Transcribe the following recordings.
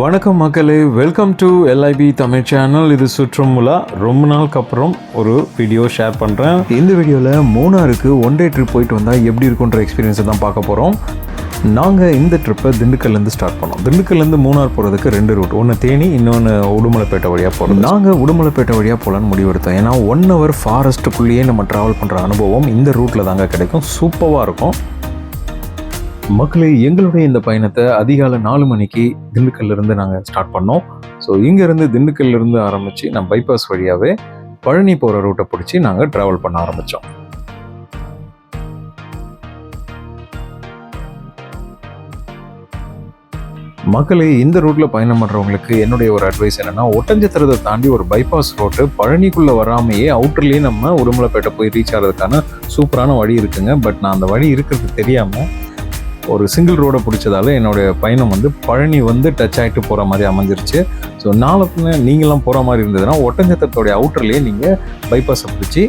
வணக்கம் மக்களே welcome to LIB Tamil channel இது சுற்றுமுலா. ரொம்ப நாளுக்கு அப்புறம் ஒரு வீடியோ ஷேர் பண்ணுறேன் இந்த வீடியோவில் மூணாருக்கு ஒன் டே ட்ரிப் போயிட்டு வந்தால் எப்படி இருக்குன்ற எக்ஸ்பீரியன்ஸை தான் பார்க்க போகிறோம் நாங்கள் இந்த ட்ரிப்பை திண்டுக்கல்லேருந்து ஸ்டார்ட் பண்ணோம். திண்டுக்கல்லேருந்து மூணார் போகிறதுக்கு ரெண்டு ரூட் ஒன்று தேனி இன்னொன்று உடுமலைப்பேட்டை வழியாக போகிறோம் நாங்கள் உடுமலைப்பேட்டை வழியாக போகலான்னு முடிவெடுத்தோம். ஏன்னா ஒன் ஹவர் ஃபாரஸ்ட்டுக்குள்ளேயே நம்ம ட்ராவல் பண்ணுற அனுபவம் இந்த ரூட்டில் தாங்க கிடைக்கும். சூப்பராக இருக்கும். மக்களே எங்களுடைய இந்த பயணத்தை அதிகாலை நாலு மணிக்கு திண்டுக்கல்ல இருந்து நாங்கள் ஸ்டார்ட் பண்ணோம். ஸோ இங்கேருந்து திண்டுக்கல்லிருந்து ஆரம்பித்து நான் பைபாஸ் வழியாகவே பழனி போகிற ரூட்டை பிடிச்சி நாங்கள் ட்ராவல் பண்ண ஆரம்பித்தோம் மக்களே இந்த ரூட்டில் பயணம் பண்ணுறவங்களுக்கு என்னுடைய ஒரு அட்வைஸ் என்னன்னா ஒட்டஞ்சத்திரத்தை தாண்டி ஒரு பைபாஸ் ரோட்டு பழனிக்குள்ளே வராமையே அவுட்டர்லேயே நம்ம உடுமலைப்பேட்டை போய் ரீச் ஆகிறதுக்கான சூப்பரான வழி இருக்குங்க. பட் நான் அந்த வழி இருக்கிறது தெரியாமல் ஒரு சிங்கிள் ரோடை பிடிச்சதால என்னுடைய பயணம் வந்து பழனி வந்து டச் ஆகிட்டு போகிற மாதிரி அமைஞ்சிருச்சு. ஸோ நாளப்பில் நீங்களாம் போகிற மாதிரி இருந்ததுன்னா ஒட்டஞ்சத்திரத்தோடைய அவுட்டர்லேயே நீங்கள் பைபாஸை பிடிச்சி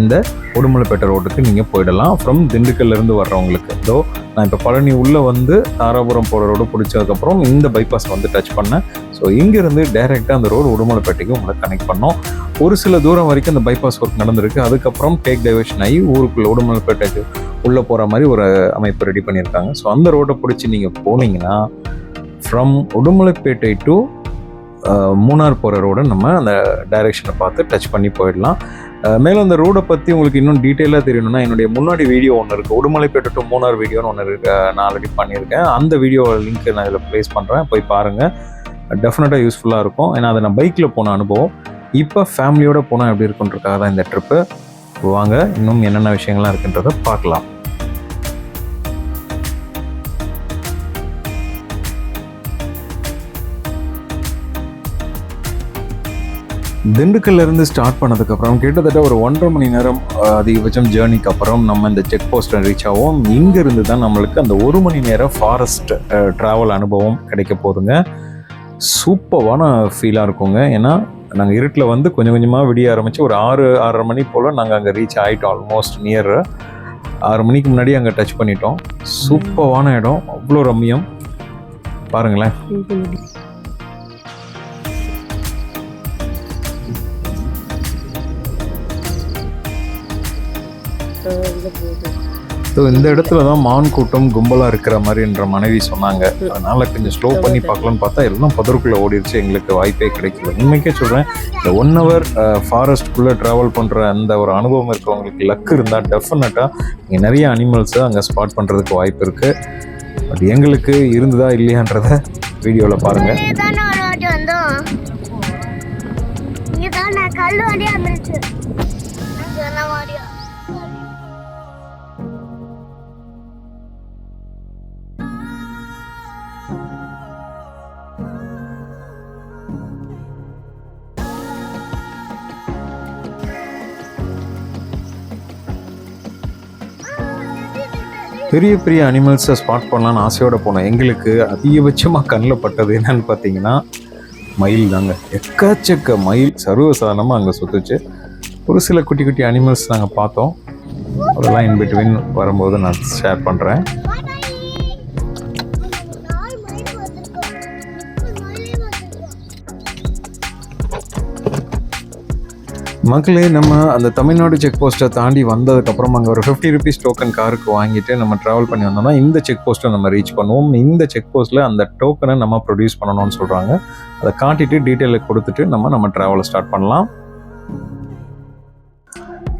இந்த உடுமலைப்பேட்டை ரோட்டுக்கு நீங்கள் போயிடலாம். ஃப்ரம் திண்டுக்கல்லேருந்து வர்றவங்களுக்கு. இதோ நான் இப்போ பழனி உள்ளே வந்து தாராபுரம் போகிற ரோடு பிடிச்சதுக்கப்புறம் இந்த பைபாஸ் வந்து டச் பண்ணேன். ஸோ இங்கேருந்து டைரெக்டாக அந்த ரோடு உடுமலைப்பேட்டைக்கு உங்களை கனெக்ட் பண்ணோம். ஒரு சில தூரம் வரைக்கும் அந்த பைபாஸ் ஒர்க் நடந்திருக்கு. அதுக்கப்புறம் டேக் டைவர்ஷன் ஆகி ஊருக்குள்ளே உடுமலைப்பேட்டைக்கு உள்ளே போகிற மாதிரி ஒரு அமைப்பு ரெடி பண்ணியிருக்காங்க. ஸோ அந்த ரோட்டை பிடிச்சி நீங்கள் போனீங்கன்னா ஃப்ரம் உடுமலைப்பேட்டை டு மூணார் போகிற ரோடை நம்ம அந்த டைரெக்ஷனை பார்த்து டச் பண்ணி போயிடலாம். மேலும் அந்த ரோடை பற்றி உங்களுக்கு இன்னும் டீட்டெயிலாக தெரியணும்னா என்னுடைய முன்னாடி வீடியோ ஒன்று இருக்குது உடுமலைப்பேட்டை டு மூணார் வீடியோன்னு ஒன்று இருக்கு. நான் ஆல்ரெடி பண்ணியிருக்கேன். அந்த வீடியோ லிங்க் நான் இதில் ப்ளேஸ் பண்ணுறேன் போய் பாருங்கள் டெஃபினட்டாக யூஸ்ஃபுல்லாக இருக்கும். ஏன்னா அதை நான் பைக்கில் போன அனுபவம். இப்போ ஃபேமிலியோடு போனால் எப்படி இருக்குன்றதுக்காக தான் இந்த ட்ரிப்பு வாங்க இன்னும் என்னென்ன விஷயங்கள்லாம் இருக்குன்றதை பார்க்கலாம். திண்டுக்கல்ல இருந்து ஸ்டார்ட் பண்ணதுக்கப்புறம் கிட்டத்தட்ட ஒரு ஒன்றரை மணி நேரம் அதிகபட்சம் ஜேர்னிக்கு அப்புறம் நம்ம இந்த செக் போஸ்ட்டை ரீச் ஆகும் இங்கேருந்து தான் நம்மளுக்கு அந்த ஒரு மணி நேரம் ஃபாரஸ்ட் ட்ராவல் அனுபவம் கிடைக்க போதுங்க சூப்பரான ஃபீலாக இருக்குங்க. ஏன்னா நாங்கள் இருட்டில் வந்து கொஞ்சம் கொஞ்சமாக விடிய ஆரம்பித்து ஒரு ஆறு ஆறரை மணி போல் நாங்கள் அங்கே ரீச் ஆகிட்டோம் ஆல்மோஸ்ட் நியர் ஆறு மணிக்கு முன்னாடி அங்கே டச் பண்ணிட்டோம். சூப்பரான இடம். அவ்வளோ ரம்மியம். பாருங்களேன். ஸோ இந்த இடத்துல தான் மான் கூட்டம் கும்பலாக இருக்கிற மாதிரின்ற மனைவி சொன்னாங்க. அதனால கொஞ்சம் ஸ்லோ பண்ணி பார்க்கலான்னு பார்த்தா எல்லாம் பதருக்குள்ளே ஓடிடுச்சு எங்களுக்கு வாய்ப்பே கிடைக்கல. உண்மைக்கே சொல்கிறேன் இந்த ஒன் ஹவர் ஃபாரஸ்ட்குள்ளே ட்ராவல் பண்ணுற அந்த ஒரு அனுபவம் இருக்கவங்களுக்கு லக் இருந்தால் டெஃபினட்டாக இங்கே நிறைய அனிமல்ஸை அங்கே ஸ்பாட் பண்ணுறதுக்கு வாய்ப்பு இருக்குது பட் எங்களுக்கு இருந்ததா இல்லையான்றத வீடியோவில் பாருங்கள் வந்தோம். இங்கதான் நான் கல் பெரிய பெரிய அனிமல்ஸை ஸ்பாட் பண்ணலான்னு ஆசையோட போனோம் எங்களுக்கு அதிகபட்சமாக கண்ணில் பட்டது என்னன்னு பார்த்தீங்கன்னா மயில் தாங்க. எக்கச்சக்க மயில் சர்வசாதாரணமாக அங்கே சுற்றுச்சு ஒரு சில குட்டி குட்டி அனிமல்ஸ் நாங்கள் பார்த்தோம். அதெல்லாம் இன் பிட்வீன் வரும்போது நான் ஷேர் பண்ணுறேன் மக்களே நம்ம அந்த தமிழ்நாடு செக் போஸ்ட்டை தாண்டி வந்ததுக்கப்புறம் அங்கே ஒரு ஃபிஃப்டி ருபீஸ் டோக்கன் காருக்கு வாங்கிட்டு நம்ம ட்ராவல் பண்ணி வந்தோம்னா இந்த செக் போஸ்ட்டை நம்ம ரீச் பண்ணுவோம். இந்த செக் போஸ்ட்டில் அந்த டோக்கனை நம்ம ப்ரொடியூஸ் பண்ணணும்னு சொல்கிறாங்க அதை காட்டிட்டு டீட்டெயிலை கொடுத்துட்டு நம்ம நம்ம ட்ராவலை ஸ்டார்ட் பண்ணலாம்.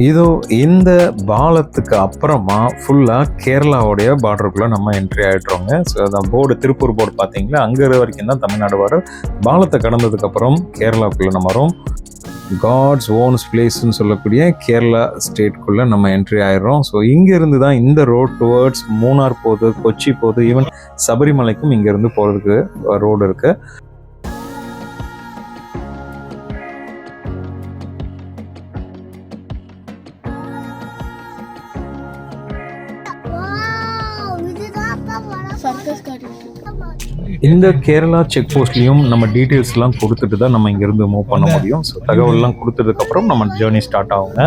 இதோ இந்த பாலத்துக்கு அப்புறமா ஃபுல்லாக கேரளாவுடைய பார்டருக்குள்ளே நம்ம என்ட்ரி ஆகிட்றோங்க ஸோ அந்த போர்டு திருப்பூர் போர்டு பார்த்தீங்களா? அங்கே வரைக்கும் தான் தமிழ்நாடு பார்டர் பாலத்தை கடந்ததுக்கப்புறம் கேரளாவுக்குள்ளே நம்ம வரோம். காட்ஸ் ஓன்ஸ் பிளேஸ்ன்னு சொல்லக்கூடிய கேரளா ஸ்டேட்குள்ளே நம்ம என்ட்ரி ஆயிடுறோம். ஸோ இங்கேருந்து தான் இந்த ரோட் டுவர்ட்ஸ் மூணார் போகுது கொச்சி போகுது ஈவன் சபரிமலைக்கும் இங்கேருந்து போகிறதுக்கு ரோடு இருக்குது இந்த கேரளா செக் போஸ்ட்லேயும் நம்ம டீட்டெயில்ஸ்லாம் கொடுத்துட்டு தான் நம்ம இங்கேருந்து மூவ் பண்ண முடியும். ஸோ தகவல்லாம் கொடுத்ததுக்கப்புறம் நம்ம ஜேர்னி ஸ்டார்ட் ஆகுங்க.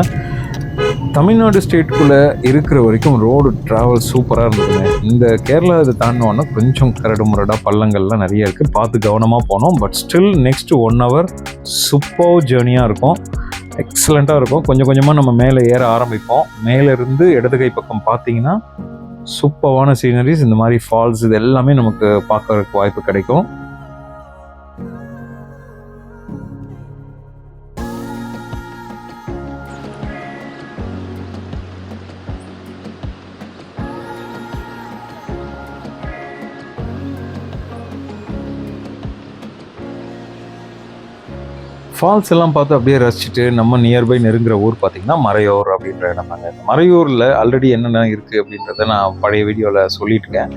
தமிழ்நாடு ஸ்டேட்டுக்குள்ளே இருக்கிற வரைக்கும் ரோடு ட்ராவல் சூப்பராக இருந்ததுங்க. இந்த கேரளா இது தாண்டினோன்னா கொஞ்சம் கரடு முரடாக பள்ளங்கள்லாம் நிறைய இருக்குது பார்த்து கவனமாக போனோம் but still next one hour super ஜேர்னியாக இருக்கும். எக்ஸலண்ட்டாக இருக்கும். கொஞ்சம் கொஞ்சமாக நம்ம மேலே ஏற ஆரம்பிப்போம். மேலே இருந்து இடது கை பக்கம் பார்த்தீங்கன்னா சூப்பரான சீனரிஸ் இந்த மாதிரி ஃபால்ஸ் இது எல்லாமே நமக்கு பார்க்கறதுக்கு வாய்ப்பு கிடைக்கும். ஃபால்ஸ் எல்லாம் பார்த்து அப்படியே ரசிச்சுட்டு நம்ம நியர்பை நெருங்குற ஊர் பார்த்தீங்கன்னா மறையூர் அப்படின்ற இடம் தாங்க. மறையூரில் ஆல்ரெடி என்னென்ன இருக்குது அப்படின்றத நான் பழைய வீடியோவில் சொல்லிட்டுருக்கேன்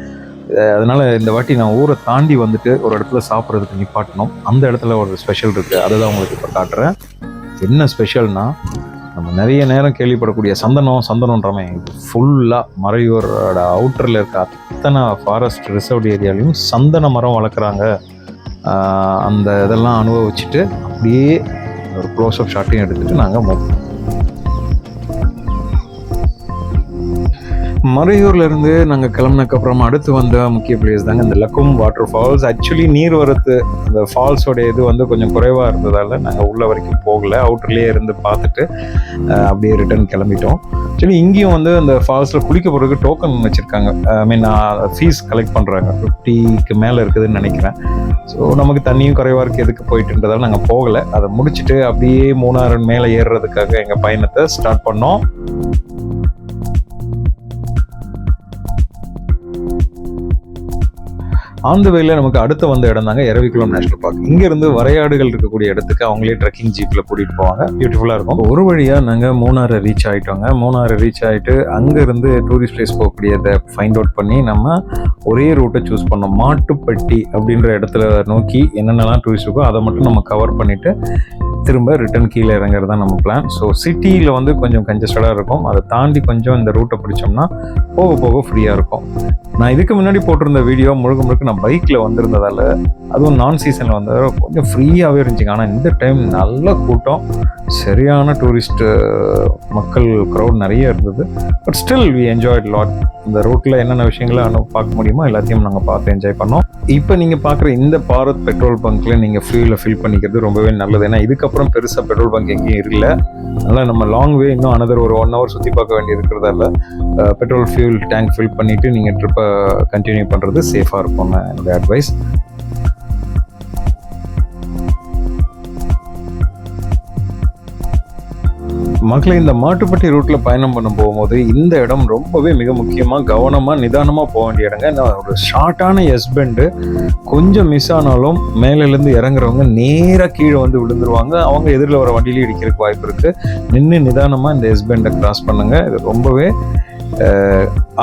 அதனால் இந்த வாட்டி நான் ஊரை தாண்டி வந்துட்டு ஒரு இடத்துல சாப்பிட்றதுக்கு நிப்பாட்டணும். அந்த இடத்துல ஒரு ஸ்பெஷல் இருக்குது அதை தான் உங்களுக்கு இப்போ காட்டுறேன். என்ன ஸ்பெஷல்னால் நம்ம நிறைய நேரம் கேள்விப்படக்கூடிய சந்தனம் சந்தனன்றமே இது ஃபுல்லாக மறையூரோட அவுட்டரில் இருக்க அத்தனை ஃபாரஸ்ட் ரிசர்வ் ஏரியாலையும் சந்தன மரம் வளர்க்குறாங்க. அந்த இதெல்லாம் அனுபவிச்சுட்டு அப்படியே ஒரு க்ளோஸ் அப் ஷாட்டையும் எடுத்துட்டு நாங்கள் மறையூர்லேருந்து மறையூர்ல இருந்து நாங்கள் கிளம்புனதுக்கு அப்புறமா அடுத்து வந்த முக்கிய பிளேஸ் தாங்க இந்த லக்கும் வாட்டர் ஃபால்ஸ் ஆக்சுவலி நீர் வரத்து அந்த ஃபால்ஸோட இது வந்து கொஞ்சம் குறைவாக இருந்ததால் நாங்கள் உள்ள வரைக்கும் போகல. அவுட்டர்லேயே இருந்து பார்த்துட்டு அப்படியே ரிட்டர்ன் கிளம்பிட்டோம். ஆக்சுவலி இங்கேயும் வந்து அந்த ஃபால்ஸில் குளிக்க போகிறதுக்கு டோக்கன் வச்சுருக்காங்க. ஐ மீன் ஃபீஸ் கலெக்ட் பண்ணுறாங்க ஃபிஃப்டிக்கு மேலே இருக்குதுன்னு நினைக்கிறேன். ஸோ நமக்கு தண்ணியும் குறைவாக இருக்குது எதுக்கு போயிட்டுன்றதால நாங்கள் போகலை. அதை முடிச்சுட்டு அப்படியே மூணாறு மேலே ஏறுறதுக்காக எங்கள் பயணத்தை ஸ்டார்ட் பண்ணோம். ஆந்த வேல நமக்கு அடுத்து வந்த இடம் தாங்க இரவிக்குளம் நேஷனல் பார்க். இங்கேருந்து வரையாடுகள் இருக்கக்கூடிய இடத்துக்கு அவங்களே ட்ரெக்கிங் ஜீப்பில் கூட்டிகிட்டு போவாங்க. பியூட்டிஃபுல்லாக இருக்கும். ஒரு வழியாக நாங்கள் மூணாறு ரீச் ஆகிட்டோங்க மூணாறு ரீச் ஆகிட்டு அங்கேருந்து டூரிஸ்ட் பிளேஸ் போகக்கூடியதை ஃபைண்ட் அவுட் பண்ணி நம்ம ஒரே ரூட்டை சூஸ் பண்ணோம். மாட்டுப்பட்டி அப்படின்ற இடத்துல நோக்கி என்னென்னலாம் டூரிஸ்ட் இருக்கோ அதை மட்டும் நம்ம கவர் பண்ணிவிட்டு திரும்ப ரிட்டர்ன் கீழே இறங்குறது தான் நம்ம பிளான் ஸோ சிட்டியில் வந்து கொஞ்சம் கஞ்சஸ்டடாக இருக்கும். அதை தாண்டி கொஞ்சம் இந்த ரூட்டை பிடிச்சோம்னா போக போக ஃப்ரீயாக இருக்கும். நான் இதுக்கு முன்னாடி போட்டிருந்த வீடியோ முழுக்க முழுக்க நான் பைக்கில் வந்திருந்ததால அதுவும் நான் சீசனில் வந்ததால கொஞ்சம் ஃப்ரீயாகவே இருந்துச்சுங்க. ஆனால் இந்த டைம் நல்ல கூட்டம். சரியான டூரிஸ்ட் மக்கள் க்ரௌட் நிறைய இருந்தது. But still we enjoyed lot இந்த ரூட்டில் என்னென்ன விஷயங்களை அனு பார்க்க முடியுமோ எல்லாத்தையும் நாங்கள் பார்த்து என்ஜாய் பண்ணோம். இப்போ நீங்கள் பார்க்குற இந்த பாரத் பெட்ரோல் பங்க்ல நீங்கள் ஃபியூலை ஃபில் பண்ணிக்கிறது ரொம்பவே நல்லது. ஏன்னா இதுக்கப்புறம் பெருசாக பெட்ரோல் பங்க் எங்கேயும் இல்லை. அதனால் நம்ம லாங் வே இன்னும் அனதர் ஒரு ஒன் ஹவர் சுற்றி பார்க்க வேண்டி இருக்கிறதால பெட்ரோல் ஃபியூல் டேங்க் ஃபில் பண்ணிவிட்டு நீங்கள் ட்ரிப்பை கண்டினியூ பண்ணுறது சேஃபாக இருக்கும்னு என்னுடைய அட்வைஸ் மக்களை இந்த மாட்டுப்பட்டி ரூட்டில் பயணம் பண்ண போகும்போது இந்த இடம் ரொம்பவே மிக முக்கியமாக கவனமாக நிதானமாக போக வேண்டிய இடங்க. இந்த ஒரு ஷார்ட்டான ஹஸ்பண்டு கொஞ்சம் மிஸ் ஆனாலும் மேலேருந்து இறங்குறவங்க நேராக கீழே வந்து விழுந்துருவாங்க. அவங்க எதிரில் வர வண்டியிலே இடிக்கிறதுக்கு வாய்ப்பு இருக்குது நின்று நிதானமாக இந்த ஹஸ்பண்டை கிராஸ் பண்ணுங்க. இது ரொம்பவே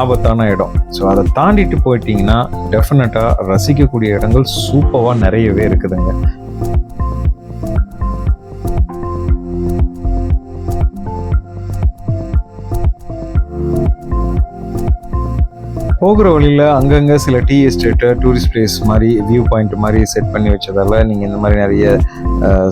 ஆபத்தான இடம். ஸோ அதை தாண்டிட்டு போயிட்டீங்கன்னா டெஃபினட்டாக ரசிக்கக்கூடிய இடங்கள் சூப்பராக நிறையவே இருக்குதுங்க. போகிற வழியில் அங்கங்கே சில டீ எஸ்டேட்டு டூரிஸ்ட் பிளேஸ் மாதிரி வியூ பாயிண்ட் மாதிரி செட் பண்ணி வச்சதால் நீங்கள் இந்த மாதிரி நிறைய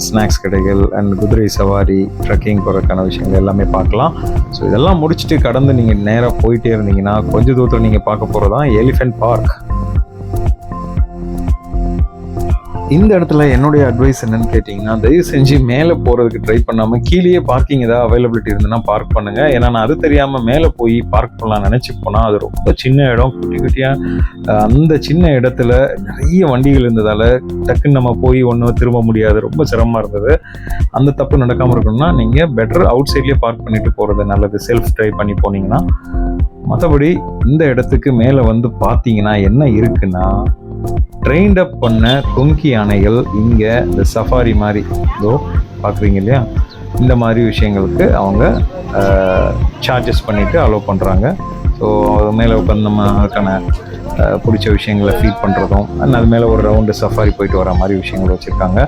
ஸ்நாக்ஸ் கடைகள் அண்ட் குதிரை சவாரி ட்ரெக்கிங் போகிறதுக்கான விஷயங்கள் எல்லாமே பார்க்கலாம். ஸோ இதெல்லாம் முடிச்சுட்டு கடந்து நீங்கள் நேராக போயிட்டே இருந்தீங்கன்னா கொஞ்சம் தூரத்தில் நீங்கள் பார்க்க போகிறது தான் எலிஃபென்ட் பார்க் இந்த இடத்துல என்னுடைய அட்வைஸ் என்னன்னு கேட்டிங்கன்னா தயவு செஞ்சு மேலே போகிறதுக்கு ட்ரை பண்ணாமல் கீழேயே பார்க்கிங் ஏதாவது அவைலபிலிட்டி இருந்ததுன்னா பார்க் பண்ணுங்க. ஏன்னா நான் அது தெரியாமல் மேலே போய் பார்க் பண்ணலாம் நினச்சி போனால் அது ரொம்ப சின்ன இடம். குட்டி குட்டியாக அந்த சின்ன இடத்துல நிறைய வண்டிகள் இருந்ததால் டக்குன்னு நம்ம போய் ஒன்றும் திரும்ப முடியாது. ரொம்ப சிரமமாக இருந்தது. அந்த தப்பு நடக்காமல் இருக்கணும்னா நீங்கள் பெட்டர் அவுட் சைட்லேயே பார்க் பண்ணிட்டு போகிறது நல்லது. செல்ஃப் ட்ரைவ் பண்ணி போனீங்கன்னா மற்றபடி இந்த இடத்துக்கு மேலே வந்து பார்த்தீங்கன்னா என்ன இருக்குன்னா ட்ரெயின்ட் அப் பண்ண கொங்கி யானைகள் இங்கே இந்த சஃபாரி மாதிரி இதோ பார்க்குறீங்க இல்லையா? இந்த மாதிரி விஷயங்களுக்கு அவங்க சார்ஜஸ் பண்ணிவிட்டு அலோவ் பண்ணுறாங்க ஸோ அது மேலே உட்காந்து நம்ம அதுக்கான பிடிச்ச விஷயங்களை ஃபீட் பண்ணுறதும் அண்ட் அது மேலே ஒரு ரவுண்டு சஃபாரி போயிட்டு வர மாதிரி விஷயங்கள் வச்சுருக்காங்க.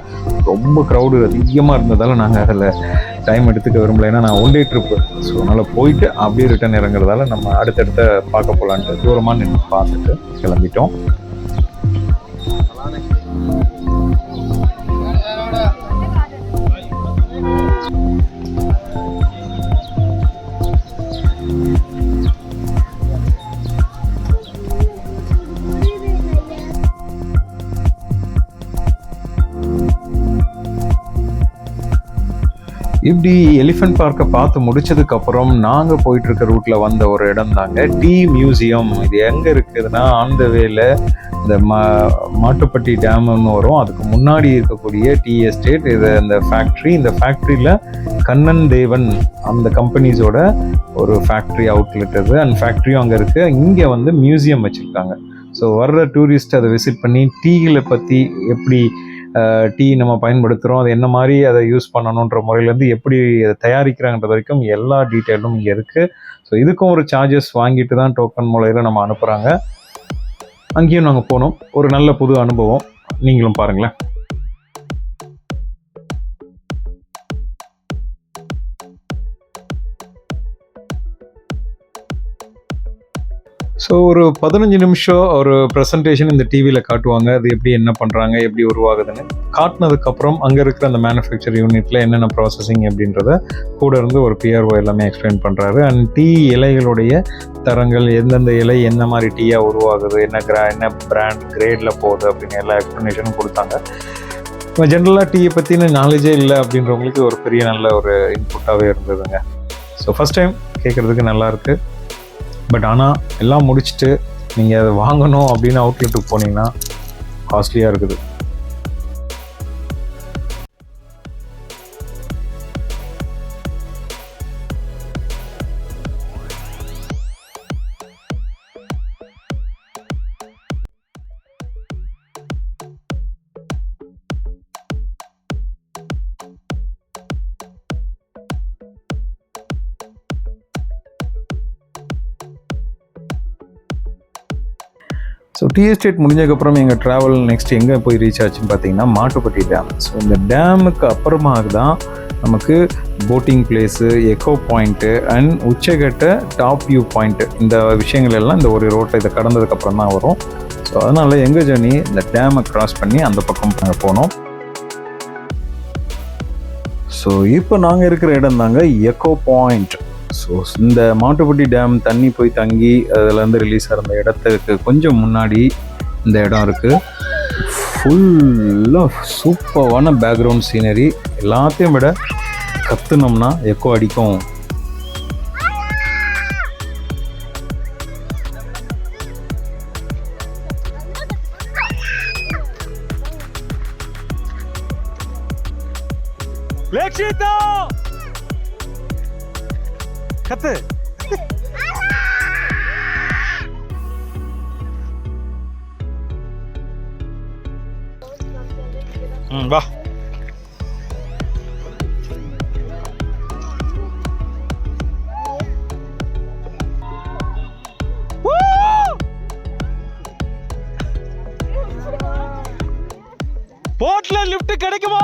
ரொம்ப க்ரௌடு அதிகமாக இருந்ததால் நாங்கள் அதில் டைம் எடுத்துக்க விரும்பல. ஏன்னா நான் ஒன் டே ட்ரிப்பு ஸோ அதனால் போயிட்டு அப்படியே ரிட்டர்ன் இறங்குறதால நம்ம அடுத்தடுத்த பார்க்க போகலான்ட்டு தூரமாக நின்று பார்த்துட்டு கிளம்பிட்டோம். இப்படி எலிஃபென்ட் பார்க்கை பார்த்து முடிச்சதுக்கு அப்புறம் நாங்கள் போயிட்டு இருக்க ரூட்ல வந்த ஒரு இடம் தாங்க டீ மியூசியம் இது எங்க இருக்குதுன்னா ஆன் த இந்த மா மாட்டுப்பட்டி டேம்னு வரும். அதுக்கு முன்னாடி இருக்கக்கூடிய டீ எஸ்டேட் இது இந்த ஃபேக்ட்ரி இந்த ஃபேக்ட்ரியில் கண்ணன் தேவன் அந்த கம்பெனிஸோட ஒரு ஃபேக்ட்ரி அவுட்லெட் அது. அண்ட் ஃபேக்ட்ரியும் அங்கே இருக்கு. இங்கே வந்து மியூசியம் வச்சுருக்காங்க. ஸோ வர்ற டூரிஸ்ட் அதை விசிட் பண்ணி டீகளை பற்றி எப்படி டீ நம்ம பயன்படுத்துகிறோம் அது என்ன மாதிரி அதை யூஸ் பண்ணணுன்ற முறையிலேருந்து எப்படி அதை தயாரிக்கிறாங்கன்ற வரைக்கும் எல்லா டீட்டெயிலும் இங்கே இருக்குது ஸோ இதுக்கும் ஒரு சார்ஜஸ் வாங்கிட்டு தான் டோக்கன் மூலையில் நம்ம அனுப்புகிறாங்க அங்கேயும் நாங்கள் போனோம். ஒரு நல்ல புது அனுபவம். நீங்களும் பாருங்களேன். ஸோ ஒரு பதினஞ்சு நிமிஷம் ஒரு ப்ரெசன்டேஷன் இந்த டிவியில் காட்டுவாங்க. அது எப்படி என்ன பண்ணுறாங்க எப்படி உருவாகுதுன்னு. காட்டினதுக்கப்புறம் அங்கே இருக்கிற அந்த மேனுஃபேக்சர் யூனிட்டில் என்னென்ன ப்ராசஸிங் அப்படின்றத கூட இருந்து ஒரு பிஆர்ஓ எல்லாமே எக்ஸ்பிளைன் பண்ணுறாரு அண்ட் டீ இலைகளுடைய தரங்கள் எந்தெந்த இலை என்ன மாதிரி டீயாக உருவாகுது என்ன கிரா என்ன பிராண்ட் கிரேடில் போகுது அப்படின்னு எல்லா எக்ஸ்ப்ளனேஷனும் கொடுத்தாங்க. ஜென்ரலாக டீயை பற்றின நாலேஜே இல்லை அப்படின்றவங்களுக்கு ஒரு பெரிய நல்ல ஒரு இன்புட்டாகவே இருந்ததுங்க. ஸோ ஃபஸ்ட் டைம் கேட்குறதுக்கு நல்லாயிருக்கு பட் ஆனால் எல்லாம் முடிச்சுட்டு நீங்கள் அதை வாங்கணும் அப்படின்னு அவுட்லெட்டுக்கு போனீங்கன்னா காஸ்ட்லியாக இருக்குது. ஸோ டீ எஸ்டேட் முடிஞ்சதுக்கப்புறம் எங்கள் ட்ராவல் நெக்ஸ்ட் எங்கே போய் ரீச் ஆச்சுன்னு பார்த்தீங்கன்னா மாட்டுப்பட்டி டேம் ஸோ இந்த டேமுக்கு அப்புறமாக தான் நமக்கு boating place echo point and உச்சகட்ட டாப் வியூ பாயிண்ட்டு இந்த விஷயங்கள் எல்லாம் இந்த ஒரு ரோட்டை இதை கடந்ததுக்கப்புறம் தான் வரும். ஸோ அதனால் எங்கள் ஜர்னி இந்த டேமை க்ராஸ் பண்ணி அந்த பக்கம் நாங்கள் போனோம். ஸோ இப்போ நாங்கள் இருக்கிற இடம் தாங்க எக்கோ பாயிண்ட் ஸோ இந்த மாட்டுப்பட்டி டேம் தண்ணி போய் தங்கி அதுலேருந்து ரிலீஸ் ஆகிற அந்த இடத்துக்கு கொஞ்சம் முன்னாடி இந்த இடம் இருக்குது ஃபுல்லாக சூப்பரான பேக்ரவுண்ட் சீனரி எல்லாத்தையும் விட கத்துனோம்னா எக்கோ அடிக்கும். லட்சிதா கத்து ம் வா போட்ல லிஃப்ட் கிடைக்குமா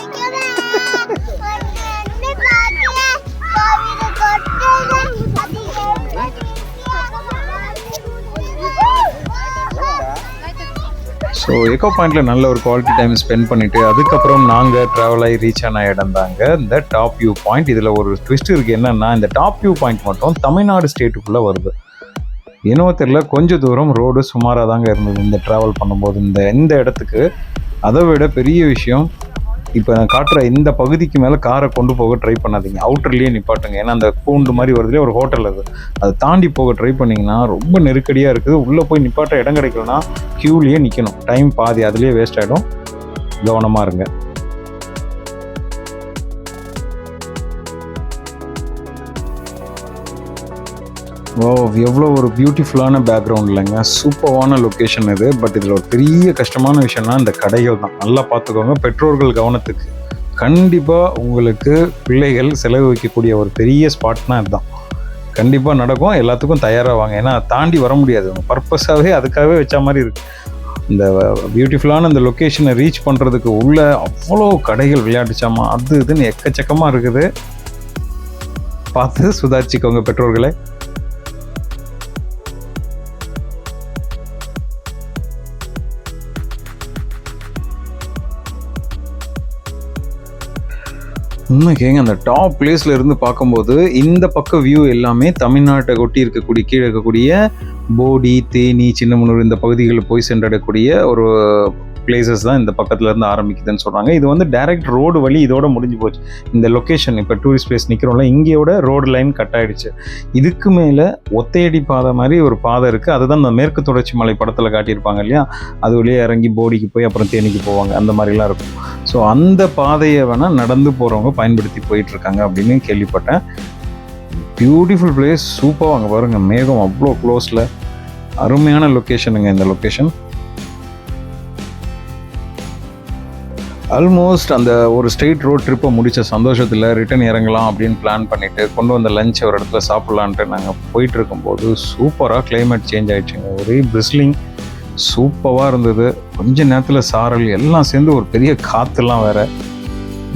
ஸோ எக்கோ பாயிண்டில் நல்ல ஒரு குவாலிட்டி டைம் ஸ்பெண்ட் பண்ணிட்டு அதுக்கப்புறம் நாங்கள் ட்ராவல் ஆகி ரீச் ஆன இடம் தாங்க இந்த டாப் வியூ பாயிண்ட் இதில் ஒரு ட்விஸ்ட் இருக்குது என்னென்னா இந்த டாப் வியூ பாயிண்ட் மட்டும் தமிழ்நாடு ஸ்டேட்டுக்குள்ளே வருது. என்னவோ தெரியல கொஞ்சம் தூரம் ரோடு சுமாராக தாங்க இருந்தது இந்த ட்ராவல் பண்ணும்போது. இந்த இந்த இடத்துக்கு அதை விட பெரிய விஷயம் இப்போ நான் காட்டுற இந்த பகுதிக்கு மேலே காரை கொண்டு போக ட்ரை பண்ணாதீங்க. அவுட்டர்லேயே நிப்பாட்டுங்க. ஏன்னா அந்த கூண்டு மாதிரி வருதுலேயே ஒரு ஹோட்டல் அது. அதை தாண்டி போக ட்ரை பண்ணிங்கன்னா ரொம்ப நெருக்கடியாக இருக்குது. உள்ளே போய் நிப்பாட்ட இடம் கிடைக்கலன்னா க்யூலேயே நிற்கணும் டைம் பாதி அதுலேயே வேஸ்ட் ஆகிடும் கவனமாக இருங்க. ஓ எவ்வளோ ஒரு பியூட்டிஃபுல்லான பேக்ரவுண்ட் இல்லைங்க. சூப்பரான லொக்கேஷன் இது. பட் இதில் ஒரு பெரிய கஷ்டமான விஷயம்னா இந்த கடைகள் தான். நல்லா பார்த்துக்கோங்க. பெற்றோர்கள் கவனத்துக்கு. கண்டிப்பாக உங்களுக்கு பிள்ளைகள் செலவு வைக்கக்கூடிய ஒரு பெரிய ஸ்பாட்னா இதுதான். கண்டிப்பாக நடக்கும். எல்லாத்துக்கும் தயாராக வாங்க. ஏன்னா தாண்டி வர முடியாது. பர்பஸாகவே அதுக்காகவே வச்ச மாதிரி இருக்கு. இந்த பியூட்டிஃபுல்லான இந்த லொக்கேஷனை ரீச் பண்ணுறதுக்கு உள்ள அவ்வளோ கடைகள் விளையாட்டு அது இதுன்னு எக்கச்சக்கமாக இருக்குது. பார்த்து சுதாரிச்சுக்கோங்க பெற்றோர்களை. உண்மைக்கேங்க அந்த டாப் பிளேஸ்ல இருந்து பார்க்கும்போது இந்த பக்க வியூ எல்லாமே தமிழ்நாட்டை கொட்டி இருக்கக்கூடிய கீழே இருக்கக்கூடிய போடி தேனி சின்னமனூர் இந்த பகுதிகளில் போய் சென்றடக்கூடிய ஒரு பிளேசஸ் தான் இந்த பக்கத்துல இருந்து ஆரம்பிக்குதுன்னு சொல்றாங்க. இது வந்து டைரக்ட் ரோடு வழி இதோட முடிஞ்சு போச்சு. இந்த லொக்கேஷன் இப்போ டூரிஸ்ட் பிளேஸ் நிற்கிறோம்ல இங்கேயோட ரோடு லைன் கட் ஆயிடுச்சு. இதுக்கு மேலே ஒத்தையடி பாதை மாதிரி ஒரு பாதை இருக்குது அதுதான் இந்த மேற்கு தொடர்ச்சி மலை படத்தில் காட்டியிருப்பாங்க இல்லையா? அது வழியே இறங்கி போடிக்கு போய் அப்புறம் தேனிக்கு போவாங்க. அந்த மாதிரிலாம் இருக்கும். ஸோ அந்த பாதையை வேணால் நடந்து போகிறவங்க பயன்படுத்தி போயிட்டு இருக்காங்க அப்படின்னு கேள்விப்பட்டேன். பியூட்டிஃபுல் பிளேஸ் சூப்பராக அங்கே பாருங்கள் மேகம் அவ்வளோ க்ளோஸில் அருமையான லொக்கேஷனுங்க இந்த லொக்கேஷன் ஆல்மோஸ்ட் அந்த ஒரு ஸ்ட்ரெயிட் ரோட் ட்ரிப்பை முடித்த சந்தோஷத்தில் ரிட்டர்ன் இறங்கலாம் அப்படின்னு பிளான் பண்ணிவிட்டு கொண்டு வந்த லஞ்ச் ஒரு இடத்துல சாப்பிட்லான்ட்டு நாங்கள் போயிட்டு இருக்கும்போது சூப்பராக கிளைமேட் சேஞ்ச் ஆகிடுச்சுங்க ஒரே பிரிஸ்லிங் சூப்பராக இருந்தது. கொஞ்ச நேரத்தில் சாரல் எல்லாம் சேர்ந்து ஒரு பெரிய காற்றுலாம் வேற.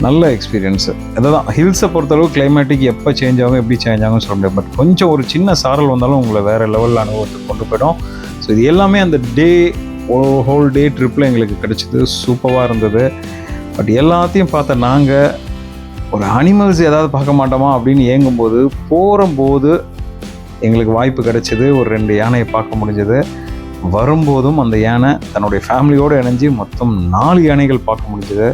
நல்ல எக்ஸ்பீரியன்ஸு அதான் ஹில்ஸை பொறுத்தளவு கிளைமேட்டிக் எப்போ சேஞ்ச் ஆகும் எப்படி சேஞ்ச் ஆகும்னு சொல்ல முடியாது. பட் கொஞ்சம் ஒரு சின்ன சாரல் வந்தாலும் உங்களை வேறு லெவலில் அனுபவத்துக்கு கொண்டு போயிடும். ஸோ இது எல்லாமே அந்த டே ஹோல் டே ட்ரிப்பில் எங்களுக்கு கிடச்சிது. சூப்பராக இருந்தது. பட் எல்லாத்தையும் பார்த்த நாங்கள் ஒரு அனிமல்ஸ் ஏதாவது பார்க்க மாட்டோமா அப்படின்னு ஏங்கும்போது போகும்போது எங்களுக்கு வாய்ப்பு கிடச்சிது ஒரு ரெண்டு யானையை பார்க்க முடிஞ்சது. வரும்போதும் அந்த யானை தன்னுடைய ஃபேமிலியோடு இணைஞ்சு மொத்தம் நாலு யானைகள் பார்க்க முடிஞ்சது.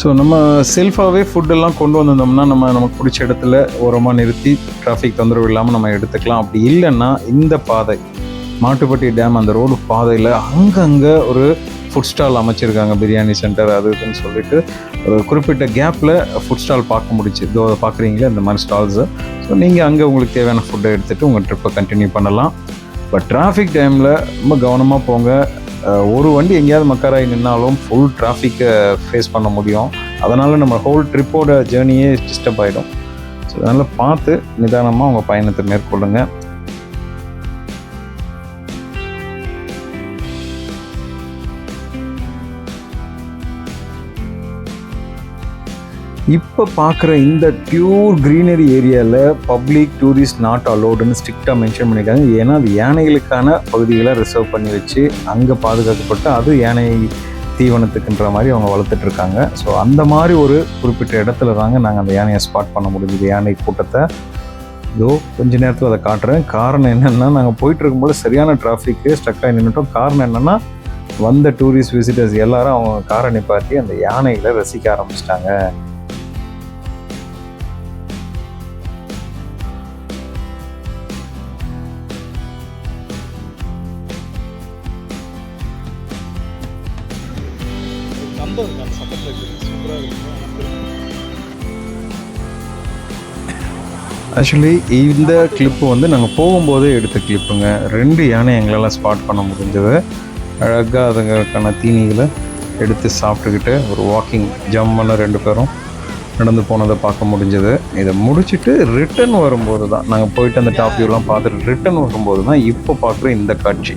ஸோ நம்ம செல்ஃபாகவே ஃபுட்டெல்லாம் கொண்டு வந்திருந்தோம்னா நம்ம நமக்கு பிடிச்ச இடத்துல ஓரமாக நிறுத்தி டிராஃபிக் தொந்தரவு இல்லாமல் நம்ம எடுத்துக்கலாம். அப்படி இல்லைன்னா இந்த பாதை மாட்டுப்பட்டி டேம் அந்த ரோடு பாதையில் அங்கங்கே ஒரு ஃபுட் ஸ்டால் அமைச்சிருக்காங்க பிரியாணி சென்டர் அது இதுன்னு சொல்லிட்டு. ஒரு குறிப்பிட்ட கேப்பில் ஃபுட் ஸ்டால் பார்க்க முடிச்சு இதோ பார்க்குறீங்களே இந்த மாதிரி ஸ்டால்ஸை ஸோ நீங்கள் அங்கே உங்களுக்கு தேவையான ஃபுட்டை எடுத்துகிட்டு உங்கள் ட்ரிப்பை கண்டினியூ பண்ணலாம். பட் டிராஃபிக் டைமில் ரொம்ப கவனமாக போங்க. ஒரு வண்டி எங்கேயாவது மக்கராகி நின்னாலும் ஃபுல் டிராஃபிக்கை ஃபேஸ் பண்ண முடியும். அதனால் நம்ம ஹோல் ட்ரிப்போட ஜேர்னியே டிஸ்டர்ப் ஆகிடும் ஸோ அதனால் பார்த்து நிதானமாக உங்கள் பயணத்தை மேற்கொள்ளுங்கள் இப்போ பார்க்குற இந்த பியூர் க்ரீனரி ஏரியாவில் பப்ளிக் டூரிஸ்ட் நாட் அலோடுன்னு ஸ்ட்ரிக்டாக மென்ஷன் பண்ணியிருக்காங்க ஏன்னா அது யானைகளுக்கான பகுதிகளை ரிசர்வ் பண்ணி வச்சு அங்கே பாதுகாக்கப்பட்டு அது யானை தீவனத்துக்குன்ற மாதிரி அவங்க வளர்த்துட்ருக்காங்க ஸோ அந்த மாதிரி ஒரு குறிப்பிட்ட இடத்துல தாங்க நாங்கள் அந்த யானையை ஸ்பாட் பண்ண முடிஞ்சது யானை கூட்டத்தை. இதோ கொஞ்ச நேரத்தில் அதை காட்டுறேன். காரணம் என்னென்னா நாங்கள் போயிட்டுருக்கும்போது சரியான டிராஃபிக்கு ஸ்டக்காகி நின்றுட்டோம் காரணம் என்னென்னா வந்த டூரிஸ்ட் விசிட்டர்ஸ் எல்லாரும் அவங்க காரை நிப்பாட்டி அந்த யானைகளை ரசிக்க ஆரம்பிச்சிட்டாங்க. ஆக்சுவலி இந்த கிளிப்பு வந்து நாங்கள் போகும்போதே எடுத்த கிளிப்புங்க ரெண்டு யானை எங்களால் ஸ்பாட் பண்ண முடிஞ்சது. அழகாக அதுங்களுக்கான தீனிகளை எடுத்து சாப்பிட்டுக்கிட்டு ஒரு வாக்கிங் ஜம்முன்னு ரெண்டு பேரும் நடந்து போனதை பார்க்க முடிஞ்சது. இதை முடிச்சுட்டு ரிட்டர்ன் வரும்போது தான் நாங்கள் போயிட்டு அந்த டாப் வியூலாம் பார்த்துட்டு ரிட்டர்ன் வரும்போது தான் இப்போ பார்க்குற இந்த காட்சி.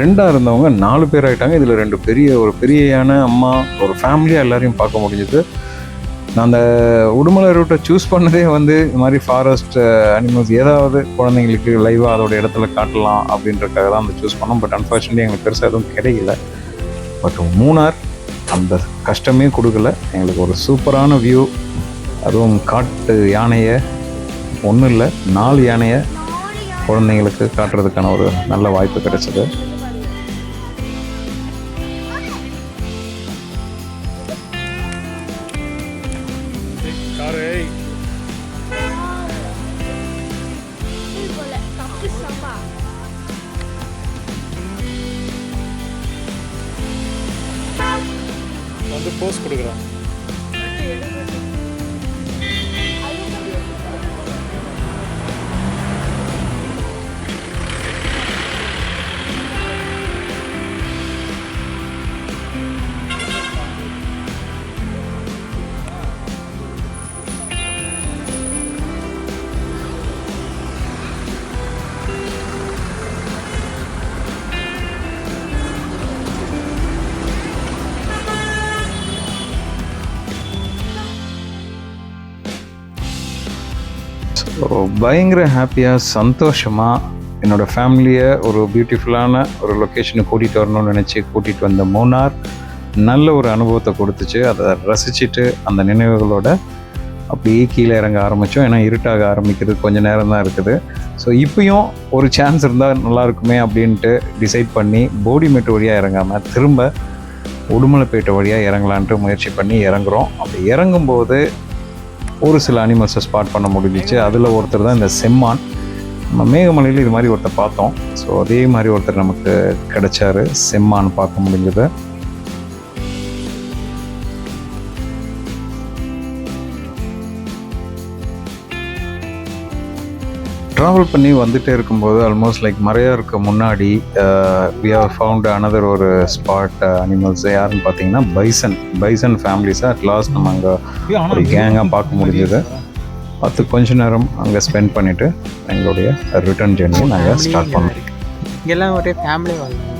ரெண்டாக இருந்தவங்க நாலு பேர் ஆகிட்டாங்க இதில் ரெண்டு பெரிய ஒரு பெரிய யானை அம்மா ஒரு ஃபேமிலியாக எல்லாரையும் பார்க்க முடிஞ்சது. நான் அந்த உடுமலை ரூட்டை சூஸ் பண்ணதே வந்து இந்த மாதிரி ஃபாரஸ்ட் அனிமல்ஸ் ஏதாவது குழந்தைங்களுக்கு லைவாக அதோட இடத்துல காட்டலாம் அப்படின்றக்காக தான் அந்த சூஸ் பண்ணோம். பட் அன்ஃபார்ச்சுனேட்லி எங்களுக்கு பெருசாக எதுவும் கிடைக்கல. பட் மூணார் அந்த கஷ்டமே கொடுக்கல. எங்களுக்கு ஒரு சூப்பரான வியூ அதுவும் காட்டு யானையை ஒன்றும் இல்லை நாலு யானையை குழந்தைங்களுக்கு காட்டுறதுக்கான ஒரு நல்ல வாய்ப்பு கிடைச்சது. வந்து போஸ் கொடுக்குறான். பயங்கர ஹாப்பியாக சந்தோஷமாக என்னோடய ஃபேமிலியை ஒரு பியூட்டிஃபுல்லான ஒரு லொக்கேஷனுக்கு கூட்டிகிட்டு வரணும்னு நினச்சி கூட்டிகிட்டு வந்த மூணார் நல்ல ஒரு அனுபவத்தை கொடுத்துச்சு. அதை ரசிச்சுட்டு அந்த நினைவுகளோட அப்படியே கீழே இறங்க ஆரம்பித்தோம் ஏன்னா இருட்டாக ஆரம்பிக்கிறது கொஞ்சம் நேரம் தான் இருக்குது. ஸோ இப்பயும் ஒரு சான்ஸ் இருந்தால் நல்லாயிருக்குமே அப்படின்ட்டு டிசைட் பண்ணி போடிமேட்டு வழியாக இறங்காமல் திரும்ப உடுமலைப்பேட்டை வழியாக இறங்கலான்ட்டு முயற்சி பண்ணி இறங்குறோம். அப்படி இறங்கும்போது ஒரு சில அனிமல்ஸை ஸ்பாட் பண்ண முடிஞ்சிச்சு. அதில் ஒருத்தர் தான் இந்த செம்மான். நம்ம மேகமலையில் இது மாதிரி ஒருத்தர் பார்த்தோம். ஸோ அதே மாதிரி ஒருத்தர் நமக்கு கிடைச்சாரு. செம்மான் பார்க்க முடிஞ்சது. ட்ராவல் பண்ணி வந்துட்டே இருக்கும்போது ஆல்மோஸ்ட் லைக் மறையாருக்கு முன்னாடி வி ஹவ் ஃபவுண்ட் அனதர் ஒரு ஸ்பாட் அனிமல்ஸ் யாருன்னு பார்த்தீங்கன்னா பைசன் பைசன் ஃபேமிலிஸை அட் லாஸ்ட் நம்ம அங்கே ஒரு கேங்காக பார்க்க முடிஞ்சது. பார்த்து கொஞ்ச நேரம் அங்கே ஸ்பெண்ட் பண்ணிவிட்டு எங்களுடைய ரிட்டர்ன் ஜேர்னியை நாங்கள் ஸ்டார்ட் பண்ணோம். இங்கெல்லாம் ஒரே ஃபேமிலி வாழ்ந்தாங்க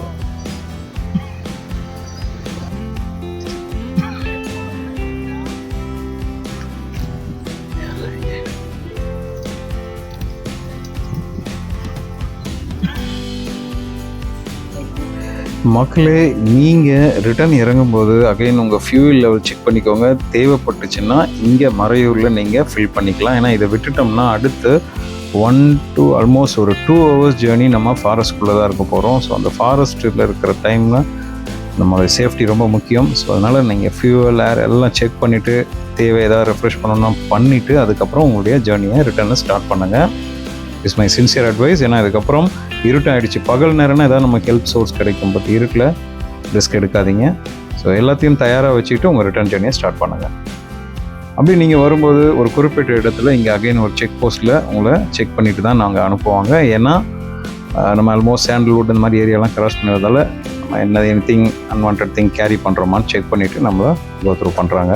மக்களே நீங்கள் ரிட்டர்ன் இறங்கும்போது அகைன் உங்கள் ஃபியூல் லெவல் செக் பண்ணிக்கோங்க. தேவைப்பட்டுச்சுன்னா இங்கே மறையூரில் நீங்கள் ஃபில் பண்ணிக்கலாம். ஏன்னா இதை விட்டுட்டோம்னா அடுத்து ஒன் டூ ஆல்மோஸ்ட் ஒரு டூ ஹவர்ஸ் ஜேர்னி நம்ம ஃபாரஸ்ட்குள்ளே தான் இருக்க போகிறோம் ஸோ அந்த ஃபாரஸ்ட்டில் இருக்கிற டைமில் நம்மளோட சேஃப்டி ரொம்ப முக்கியம். ஸோ அதனால் நீங்கள் ஃபியூவல் ஏர் எல்லாம் செக் பண்ணிவிட்டு தேவை ஏதாவது ரெஃப்ரெஷ் பண்ணணும்னா பண்ணிவிட்டு அதுக்கப்புறம் உங்களுடைய ஜேர்னியை ரிட்டர்னை ஸ்டார்ட் பண்ணுங்கள் இஸ் மை சின்சியர் அட்வைஸ் ஏன்னா இதுக்கப்புறம் இருட்டாயிடுச்சு. பகல் நேரம்னா ஏதாவது நமக்கு ஹெல்ப் சோர்ஸ் கிடைக்கும் பட் இருட்டில் ரிஸ்க் எடுக்காதீங்க. ஸோ எல்லாத்தையும் தயாராக வச்சுக்கிட்டு உங்கள் ரிட்டர்ன் ஜேர்னியை ஸ்டார்ட் பண்ணுங்கள் அப்படி நீங்கள் வரும்போது ஒரு குறிப்பிட்ட இடத்துல இங்கே அகைன் ஒரு செக் போஸ்ட்டில் உங்களை செக் பண்ணிட்டு தான் நாங்கள் அனுப்புவாங்க. ஏன்னா நம்ம ஆல்மோஸ்ட் சாண்டல்வுட் இந்த மாதிரி ஏரியாலாம் கிராஸ் பண்ணுறதால நம்ம என்ன any thing unwanted thing carry பண்ணுறோமான்னு check பண்ணிவிட்டு நம்மளை கோ த்ரூ பண்ணுறாங்க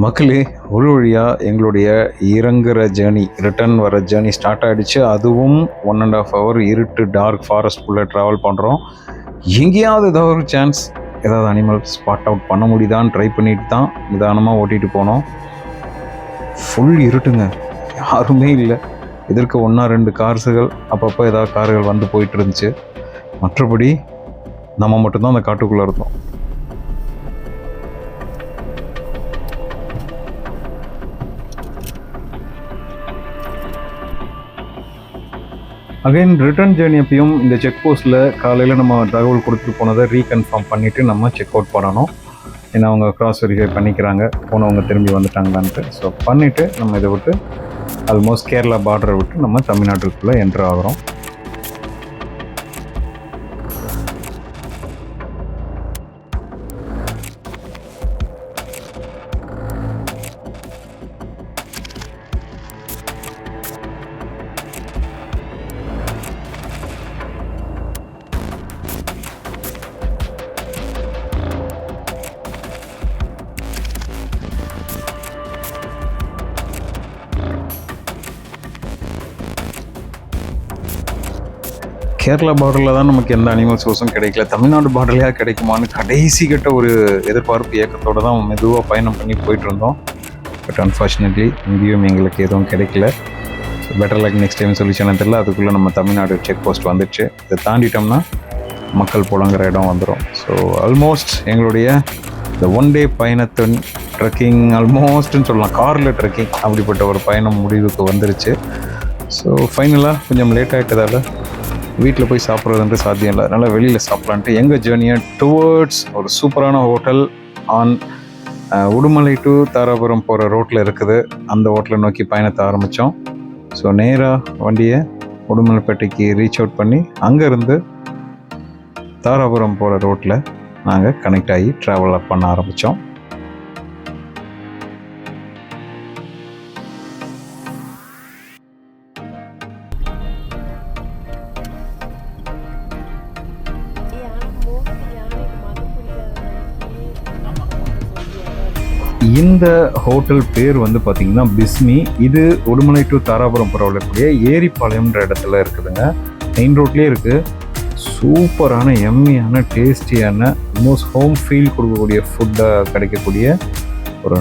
மக்களே ஒரு வழியாக எங்களுடைய இறங்குற ஜேர்னி ரிட்டர்ன் வர ஜேர்னி ஸ்டார்ட் ஆகிடுச்சு அதுவும் ஒன் அண்ட் ஆஃப் ஹவர் இருட்டு டார்க் ஃபாரஸ்ட்குள்ளே ட்ராவல் பண்ணுறோம் எங்கேயாவது ஏதாவது ஒரு சான்ஸ் ஏதாவது அனிமல் ஸ்பாட் அவுட் பண்ண முடியுதான்னு ட்ரை பண்ணிட்டு தான் நிதானமாக ஓட்டிகிட்டு போனோம். ஃபுல் இருட்டுங்க. யாருமே இல்லை. எதிர்க்க ஒன்றா ரெண்டு கார்ஸுகள் அப்பப்போ ஏதாவது கார்கள் வந்து போயிட்டு இருந்துச்சு. மற்றபடி நம்ம மட்டும்தான் அந்த காட்டுக்குள்ளே இருந்தோம். அகைன் ரிட்டர்ன் ஜேர்னி அப்பயும் இந்த செக் போஸ்ட்டில் காலையில் நம்ம தகவல் கொடுத்துட்டு போனதை ரீகன்ஃபார்ம் பண்ணிவிட்டு நம்ம செக் அவுட் பண்ணணும். ஏன்னா அவங்க க்ராஸ் வெரிஃபை பண்ணிக்கிறாங்க. போனவங்க திரும்பி வந்துட்டாங்களான்ட்டு. ஸோ பண்ணிவிட்டு நம்ம இதை விட்டு ஆல்மோஸ்ட் கேரளா பார்டரை விட்டு நம்ம தமிழ்நாட்டுக்குள்ளே என்ட்ரு ஆகிறோம். கேரளா பார்டரில் தான் நமக்கு எந்த அனிமல் சோர்ஸும் கிடைக்கல. தமிழ்நாடு பார்டர்லையாக கிடைக்குமான்னு கடைசி கட்ட ஒரு எதிர்பார்ப்பு இயக்கத்தோடு தான் மெதுவாக பயணம் பண்ணி போயிட்டு இருந்தோம். பட் அன்ஃபார்ச்சுனேட்லி இங்கேயும் எங்களுக்கு எதுவும் கிடைக்கல. So better like next time solution தெரியல. அதுக்குள்ளே நம்ம தமிழ்நாடு செக் போஸ்ட் வந்துடுச்சு. இதை தாண்டிட்டோம்னா மக்கள் புலங்குற இடம் வந்துடும் ஸோ ஆல்மோஸ்ட் எங்களுடைய இந்த ஒன் டே பயணத்தின் ட்ரெக்கிங் ஆல்மோஸ்ட்னு சொல்லலாம். காரில் ட்ரெக்கிங் அப்படிப்பட்ட ஒரு பயணம் முடிவுக்கு வந்துருச்சு. ஸோ ஃபைனலாக கொஞ்சம் லேட் ஆகிட்டதால வீட்டில் போய் சாப்பிட்றதுன்ட்டு சாத்தியம் இல்லை. அதனால் வெளியில் சாப்பிட்லான்ட்டு எங்கள் ஜேர்னியை டுவர்ட்ஸ் ஒரு சூப்பரான hotel on Udumalai to Dharapuram போகிற ரோட்டில் இருக்குது. அந்த ஹோட்டலை நோக்கி பயணத்தை ஆரம்பித்தோம் ஸோ நேராக வண்டியை உடுமலைப்பேட்டைக்கு ரீச் அவுட் பண்ணி அங்கேருந்து தாராபுரம் போகிற ரோட்டில் நாங்கள் கனெக்ட் ஆகி ட்ராவல் பண்ண ஆரம்பித்தோம் இந்த ஹோட்டல் பேர் வந்து பார்த்தீங்கன்னா பிஸ்மி. இது உடுமலை டு தாராபுரம் போகிற இருக்கக்கூடிய ஏரிப்பாளையம்ன்ற இடத்துல இருக்குதுங்க. மெயின் ரோட்லேயே இருக்குது சூப்பரான எம்மியான டேஸ்டியான மோஸ்ட் ஹோம் ஃபீல் கொடுக்கக்கூடிய ஃபுட்டாக கிடைக்கக்கூடிய ஒரு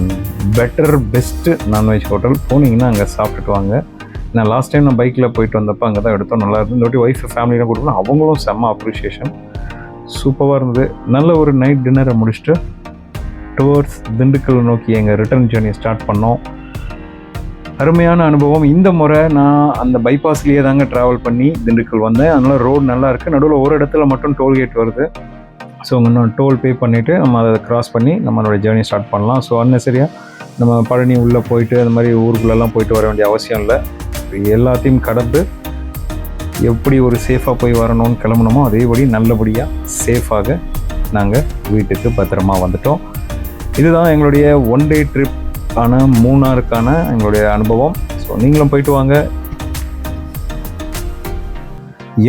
பெட்டர் பெஸ்ட்டு நான்வெஜ் ஹோட்டல் போனீங்கன்னா அங்கே சாப்பிட்டுட்டு வாங்க. நான் லாஸ்ட் டைம் நான் பைக்கில் போயிட்டு வந்தப்போ அங்கே தான் எடுத்தோம். நல்லா இருந்தது. இந்த வாட்டி ஒய்ஃப் ஃபேமிலியெலாம் கொடுக்கணும் அவங்களும் செம்ம அப்ரிஷியேஷன் சூப்பராக இருந்தது. நல்ல ஒரு நைட் டின்னரை முடிச்சுட்டு டுவர்ட்ஸ் திண்டுக்கல் நோக்கி எங்கள் ரிட்டர்ன் ஜேர்னி ஸ்டார்ட் பண்ணோம். அருமையான அனுபவம். இந்த முறை நான் அந்த பைபாஸ்லேயே தாங்க ட்ராவல் பண்ணி திண்டுக்கல் வந்தேன். அதனால் ரோடு நல்லா இருக்குது நடுவில் ஒரு இடத்துல மட்டும் டோல்கேட் வருது. ஸோ இன்னும் டோல் பே பண்ணிவிட்டு நம்ம அதை க்ராஸ் பண்ணி நம்மளோட ஜேர்னி ஸ்டார்ட் பண்ணலாம். ஸோ அன்னசரியாக நம்ம பழனி உள்ளே போயிட்டு அந்த மாதிரி ஊருக்குள்ளெல்லாம் போயிட்டு வர வேண்டிய அவசியம் இல்லை. எல்லாத்தையும் கடந்து எப்படி ஒரு சேஃபாக போய் வரணும்னு கிளம்பணுமோ அதேபடி நல்லபடியாக சேஃபாக நாங்கள் வீட்டுக்கு பத்திரமா வந்துட்டோம். இதுதான் எங்களுடைய ஒன் டே ட்ரிப் ஆன மூணாருக்கான எங்களுடைய அனுபவம். ஸோ நீங்களும் போயிட்டு வாங்க.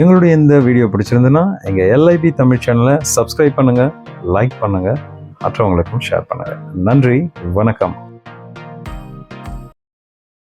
எங்களுடைய இந்த வீடியோ பிடிச்சிருந்துன்னா எங்கள் எல்ஐபி தமிழ் சேனலை சப்ஸ்கிரைப் பண்ணுங்கள் லைக் பண்ணுங்கள் மற்றவங்களுக்கும் ஷேர் பண்ணுங்கள் நன்றி வணக்கம்.